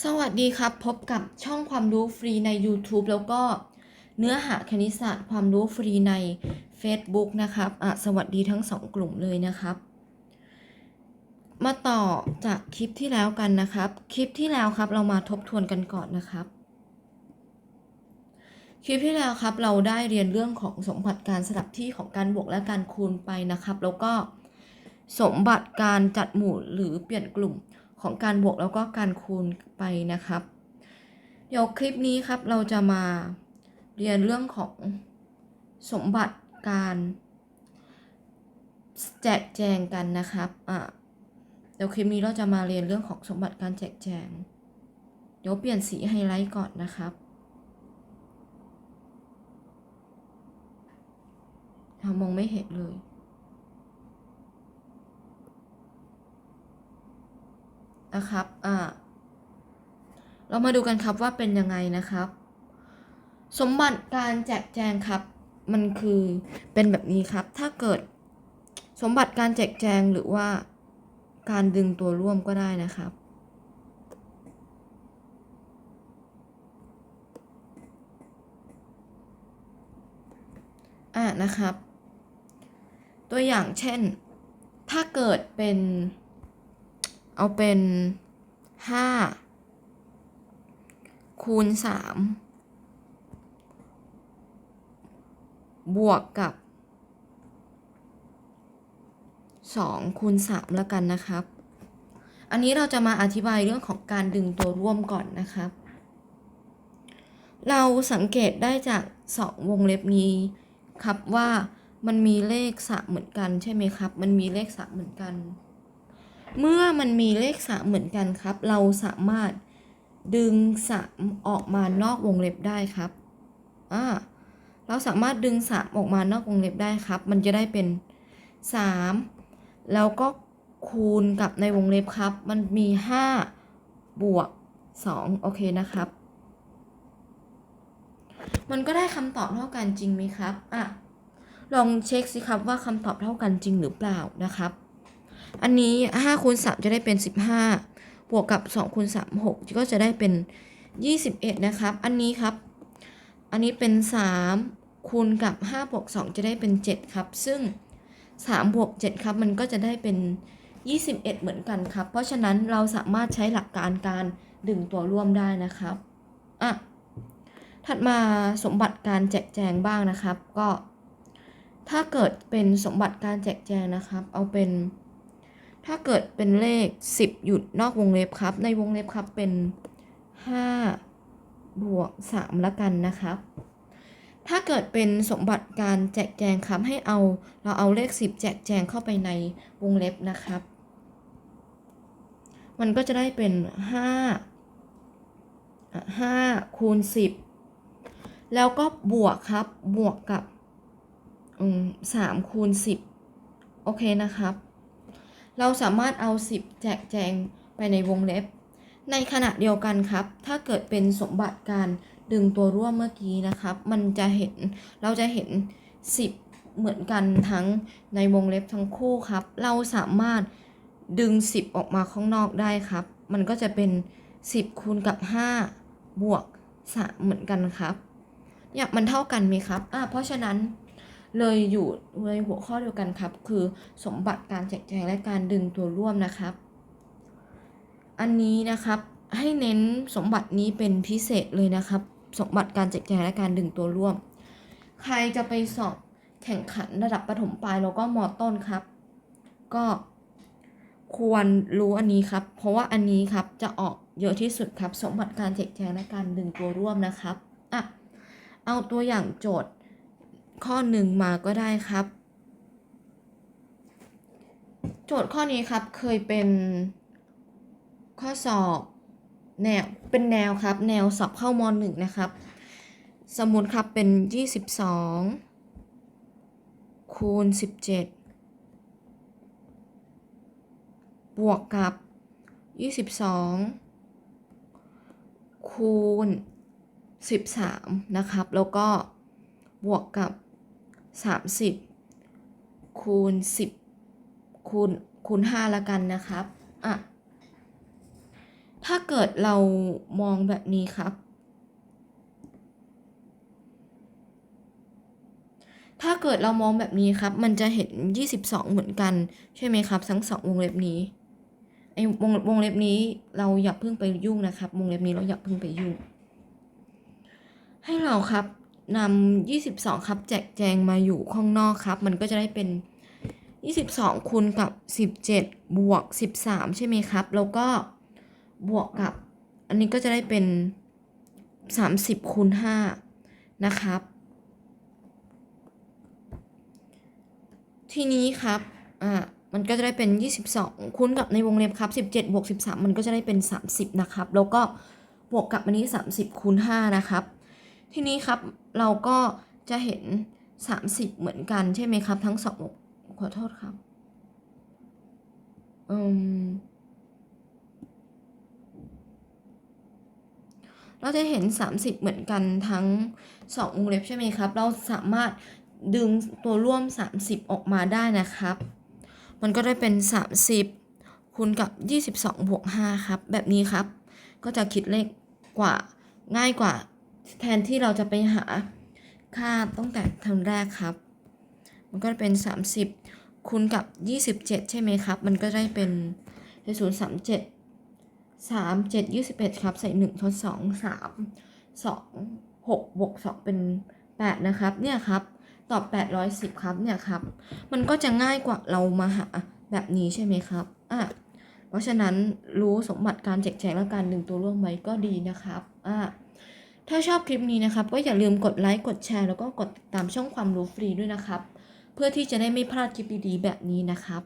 สวัสดีครับ พบกับช่องความรู้ฟรีใน YouTube แล้วก็เนื้อหาคณิตศาสตร์ความรู้ฟรีใน Facebook นะครับอะสวัสดีทั้งสองกลุ่มเลยนะครับ มาต่อจากคลิปที่แล้วกันนะครับ คลิปที่แล้วครับเรามาทบทวนกันก่อนนะครับ คลิปที่แล้วครับเราได้เรียนเรื่องของสมบัติการสลับที่ของการบวกและการคูณไปนะครับ แล้วก็สมบัติการจัดหมู่หรือเปลี่ยนกลุ่ม ของการบวกแล้วก็การคูณไปนะครับ เดี๋ยวคลิปนี้ครับเราจะมาเรียนเรื่องของสมบัติการแจกแจงกันนะครับอะเดี๋ยวคลิปนี้เราจะมาเรียนเรื่องของสมบัติการแจกแจง เดี๋ยวเปลี่ยนสีไฮไลท์ก่อนนะครับเรามองไม่เห็นเลย นะครับอ่าเรามาดูกันครับว่าเป็นยังไงนะครับ สมบัติการแจกแจงครับ มันคือเป็นแบบนี้ครับ ถ้าเกิดสมบัติการแจกแจงหรือว่าการดึงตัวร่วมก็ได้นะครับ อ่านะครับ ตัวอย่างเช่น ถ้าเกิดเป็น เอาเป็นห้าคูณสามบวกกับสองคูณสามแล้วกันนะครับ อันนี้เราจะมาอธิบายเรื่องของการดึงตัวร่วมก่อนนะครับ เราสังเกตได้จากสองวงเล็บนี้ครับว่ามันมีเลขสามเหมือนกันใช่ไหมครับ มันมีเลขสามเหมือนกัน เมื่อมันมีเลขสามเหมือนกันครับ เราสามารถดึงสามออกมานอกวงเล็บได้ครับอ่าเราสามารถดึงสามออกมานอกวงเล็บได้ครับ มันจะได้เป็นสามแล้วก็คูณกับในวงเล็บครับ มันมีห้าบวกสองโอเคนะครับ มันก็ได้คำตอบเท่ากันจริงไหมครับอะลองเช็คสิครับว่าคำตอบเท่ากันจริงหรือเปล่านะครับ อันนี้5คูณ3จะได้เป็น 15 บวกกับ2คูณ3 6 ก็จะได้เป็น 21 นะครับ อันนี้ครับ อันนี้เป็น 3 คูณกับ5บวก2จะได้เป็น 7 ครับ ซึ่ง3บวก7ครับ มันก็จะได้เป็น 21 เหมือนกันครับ เพราะฉะนั้นเราสามารถใช้หลักการการดึงตัวร่วมได้นะครับ อะ ถัดมาสมบัติการแจกแจงบ้างนะครับ ก็ ถ้าเกิดเป็นสมบัติการแจกแจงนะครับ เอาเป็น ถ้าเกิดเป็นเลข 10 หยุดนอกวงเล็บครับ ในวงเล็บครับเป็น 5 บวก 3 ละกันนะครับ ถ้าเกิดเป็นสมบัติการแจกแจงครับให้เอาเราเอาเลข 10 แจกแจงเข้าไปในวงเล็บนะครับ มันก็จะได้เป็น 5 5คูณ10 แล้วก็บวกครับบวกกับสามคูณ10โอเคนะครับ เราสามารถเอา 10 แจกแจงไปในวงเล็บ ในขณะเดียวกันครับ ถ้าเกิดเป็นสมบัติการดึงตัวร่วมเมื่อกี้นะครับ มันจะเห็นเราจะเห็น 10 เหมือนกันทั้งในวงเล็บทั้งคู่ครับ เราสามารถดึง 10 ออกมาข้างนอกได้ครับ มันก็จะเป็น 10คูณกับ 5 บวก3เหมือนกันครับเนี่ยมันเท่ากันไหมครับอ่าเพราะฉะนั้น เลยอยู่ในหัวข้อเดียวกันครับ คือสมบัติการแจกแจงและการดึงตัวร่วมนะครับ อันนี้นะครับให้เน้นสมบัตินี้เป็นพิเศษเลยนะครับ สมบัติการแจกแจงและการดึงตัวร่วม ใครจะไปสอบแข่งขันระดับประถมปลายแล้วก็มอต้นครับ ก็ควรรู้อันนี้ครับ เพราะว่าอันนี้ครับจะออกเยอะที่สุดครับ สมบัติการแจกแจงและการดึงตัวร่วมนะครับอะเอาตัวอย่างโจทย์ ข้อหนึ่งมาก็ได้ครับ โจทย์ข้อนี้ครับเคยเป็นข้อสอบแนวเป็นแนวครับ แนวสอบเข้ามหนึ่งนะครับ สมมุติครับเป็น22คูณ17บวกกับ22คูณ 13 นะครับ แล้วก็บวกกับ 30 คูณ 10 คูณ คูณ 5 ละกันนะครับอะถ้าเกิดเรามองแบบนี้ครับ ถ้าเกิดเรามองแบบนี้ครับ มันจะเห็น 22 เหมือนกัน ใช่ไหมครับ ทั้งสองวงเล็บนี้ไอ้วงวงเล็บนี้เราอย่าเพิ่งไปยุ่งนะครับ วงเล็บนี้เราอย่าเพิ่งไปยุ่ง ให้เราครับ นำ22 ครับ แจกแจงมาอยู่ข้างนอกครับ มันก็จะได้เป็น 22คูณกับ 17 บวก 13 ใช่ไหมครับ แล้วก็บวกกับ อันนี้ก็จะได้เป็น 30คูณ5นะครับ ทีนี้ครับ อ่า มันก็จะได้เป็น 22คูณกับในวงเล็บครับ 17บวก13 มันก็จะได้เป็น 30 นะครับ แล้วก็บวกกับอันนี้ 30คูณ5นะครับ ทีนี้ครับ เราก็จะเห็น 30 เหมือนกันใช่ไหมครับ ทั้งสองขอโทษครับอืมเราจะเห็น 30 เหมือนกันทั้ง2วงเล็บใช่ไหมครับ เราสามารถดึงตัวร่วม 30 ออกมาได้นะครับ มันก็ได้เป็น 30 คูณกับ 22 บวก 5 ครับ แบบนี้ครับ ก็จะคิดเลขกว่าง่ายกว่า แทนที่เราจะไปหาค่าตั้งแต่ทางแรกครับ มันก็เป็น 30 คูณกับ 27 ใช่ไหมครับ มันก็ได้เป็น0 3 7 3 7 21ครับ ใส่1ทด2 3 2 6บวก2เป็น8นะครับ เนี่ยครับ ตอบ810ครับ เนี่ยครับ มันก็จะง่ายกว่าเรามาหาแบบนี้ใช่ไหมครับ อะ เพราะฉะนั้นรู้สมบัติการแจกแจงและการดึงตัวร่วมไว้ก็ดีนะครับ อะ ถ้าชอบคลิปนี้นะครับ ก็อย่าลืมกดไลค์กดแชร์แล้วก็กดติดตามช่องความรู้ฟรีด้วยนะครับ เพื่อที่จะได้ไม่พลาดคลิปดีๆแบบนี้นะครับ